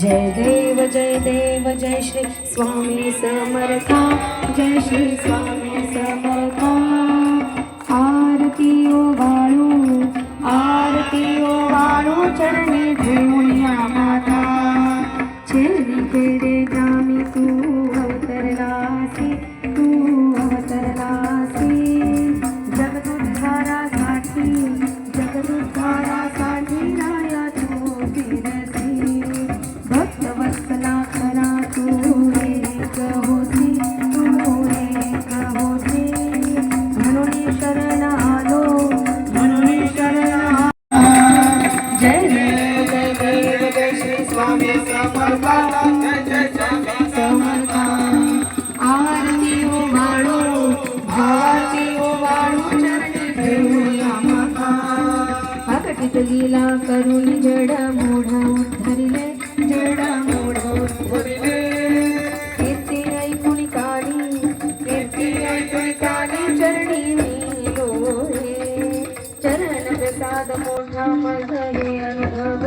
जय देव जय देव, जय श्री स्वामी समर्था, जय श्री स्वामी समर्था। आरती ओ वाळू आरती ओ वाळू चरणी घेऊया माता। छेडी पेडे ग्रामी तू अवतरलासी तू अवतरलासी जगदुद्धारासाठी जगदुद्धारासाठी लीला करुणी जड मोढ उद्धरिले जड मोढ। उद्धरिले कीर्ती ऐकून काळी कीर्ती काळी चरणी मी चरण प्रसाद मोठा मधये अनुभव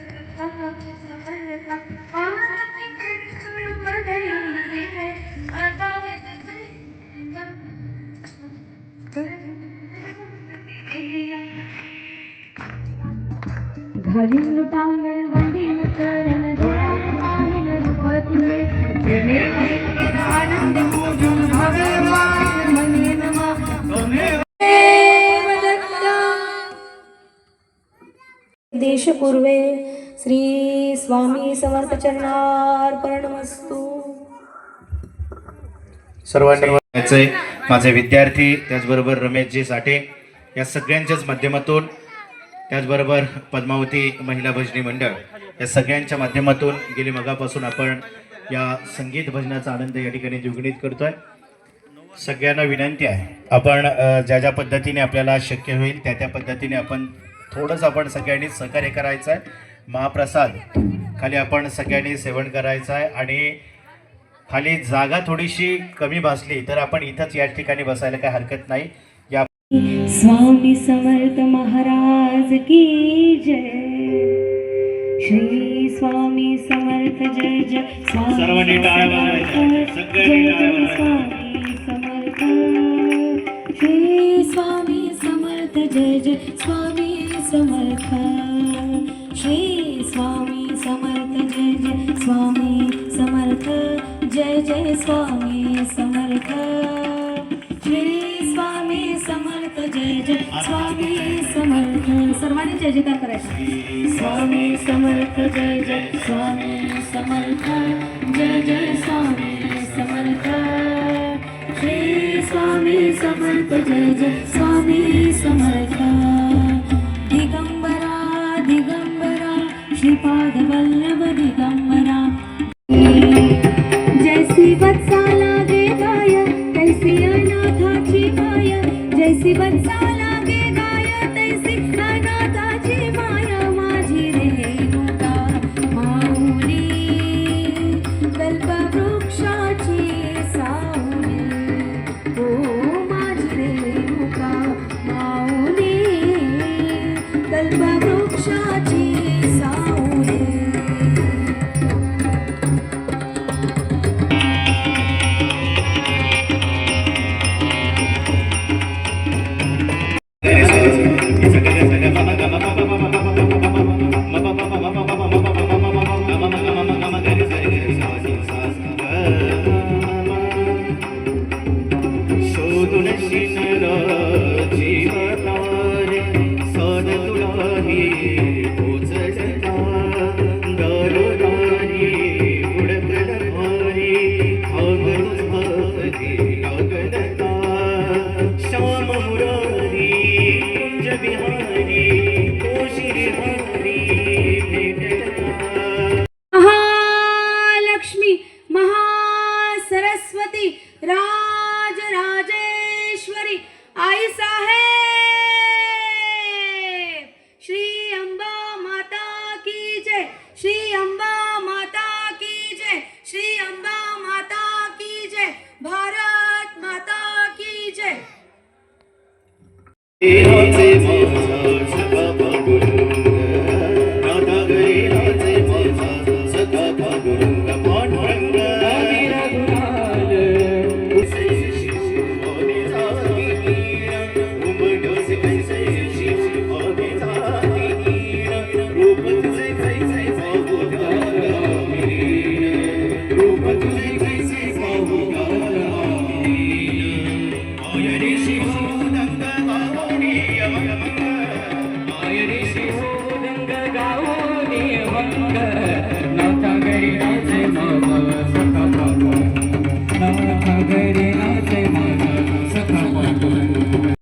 टांगण वंदीन चरण धुळा पाहिन रूप तुले प्रेमे आनंद पूजन भगवान मने नमः देशपूर्वे श्री स्वामी समर्थ चरणार्पणमस्तु. सर्वांनी माझे विद्यार्थी त्याचबरोबर रमेशजी साठे या सगळ्यांच्याच माध्यमातून त्याचबरोबर पद्मावती महिला भजनी मंडळ या सगळ्यांच्या माध्यमातून गेली मगापासून आपण या संगीत भजनाचा आनंद या ठिकाणी द्विगुणित करतोय. सगळ्यांना विनंती आहे. आपण ज्या ज्या पद्धतीने आपल्याला शक्य होईल त्या त्या पद्धतीने आपण थोडंसं आपण सगळ्यांनी सहकार्य करायचं आहे महाप्रसाद. खाली आपण सगळ्यांनी सेवन करायचं आहे आणि खाली जागा थोडीशी कमी भासली तर आपण इथंच या ठिकाणी बसायला काही हरकत नाही. या स्वामी समर्थ महाराज की जय. श्री स्वामी समर्थ जय जय. स्वामी समर्थ. श्री स्वामी समर्थ जय जय. स्वामी समर्थ. स्वामी समर्थ। जय जय स्वामी समर्थ। श्री स्वामी समर्थ जय जय स्वामी समर्थ। सर्वांनी जय जयकार करायचा स्वामी समर्थ जय जय स्वामी समर्थ। जय जय स्वामी समर्थ। श्री स्वामी समर्थ जय जय स्वामी समर्थ। दिगंबरा दिगंबरा श्रीपाद वल्लभ